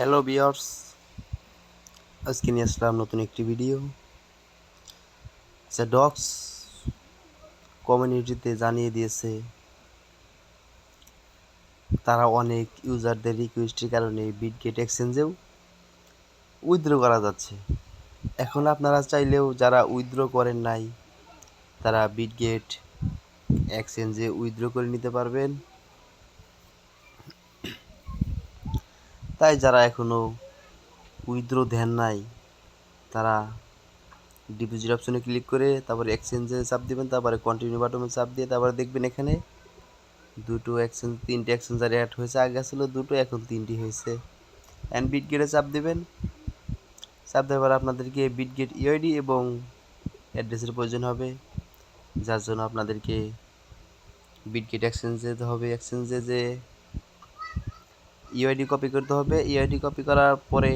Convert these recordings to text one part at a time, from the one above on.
Hello বিয়ার্স আজকে নিয়ে আসলাম নতুন একটি ভিডিও আচ্ছা ডগস কমিউনিটিতে জানিয়ে দিয়েছে, তারা অনেক ইউজারদের রিকোয়েস্টের কারণে বিটগেট এক্সচেঞ্জেও উইথড্র করা যাচ্ছে। এখন আপনারা চাইলেও যারা উইথড্র করেন নাই, তারা বিটগেট এক্সচেঞ্জে উইথড্র করে নিতে পারবেন। তাই যারা এখনও উইথড্র ধ্যান নাই, তারা ডিপোজিট অপশনে ক্লিক করে তারপরে এক্সচেঞ্জে চাপ দেবেন, তারপরে কন্টিনিউ বাটনে চাপ দিয়ে তারপরে দেখবেন এখানে দুটো এক্সচেঞ্জ তিনটে এক্সচেঞ্জার অ্যাড হয়েছে। আগে ছিল দুটো, এখন তিনটি হয়েছে। অ্যান্ড বিট বিটগেটে চাপ দেবেন। চাপ দেওয়ার পর আপনাদেরকে বিটগেট ইউআইডি এবং অ্যাড্রেসের প্রয়োজন হবে। যার জন্য আপনাদেরকে বিটগেট এক্সচেঞ্জে যেতে হবে। এক্সচেঞ্জে যে ইউআইডি কপি করতে হবে। ইউআইডি কপি করার পরে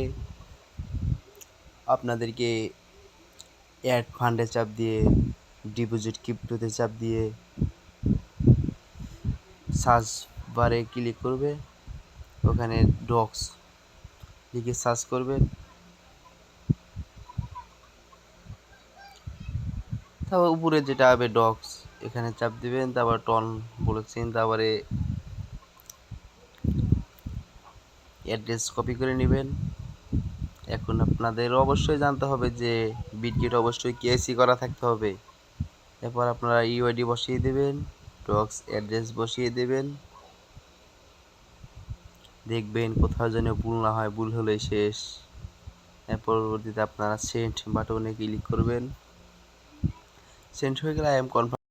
আপনাদেরকে অ্যাড ফান্ডে চাপ দিয়ে ডিপোজিট ক্রিপ্টোতে চাপ দিয়ে সার্চ বারে ক্লিক করবে। ওখানে ডক্স লিখে সার্চ করবেন তারপর উপরে যেটা হবে ডক্স এখানে চাপ দিবেন। তারপর টন বলেছেন। তারপরে অ্যাড্রেস কপি করে নেবেন। এখন আপনাদের অবশ্যই জানতে হবে যে বিটগেট অবশ্যই কেএসি করা থাকতে হবে। এরপর আপনারা ইউআইডি বসিয়ে দেবেন ডক্স অ্যাড্রেস বসিয়ে দেবেন। দেখবেন কোথাও যেন ভুল না হয়, ভুল হলেই শেষ। এর পরবর্তীতে আপনারা সেন্ট বাটনে ক্লিক করবেন। সেন্ট হয়ে গেলে আই এম কনফার্ম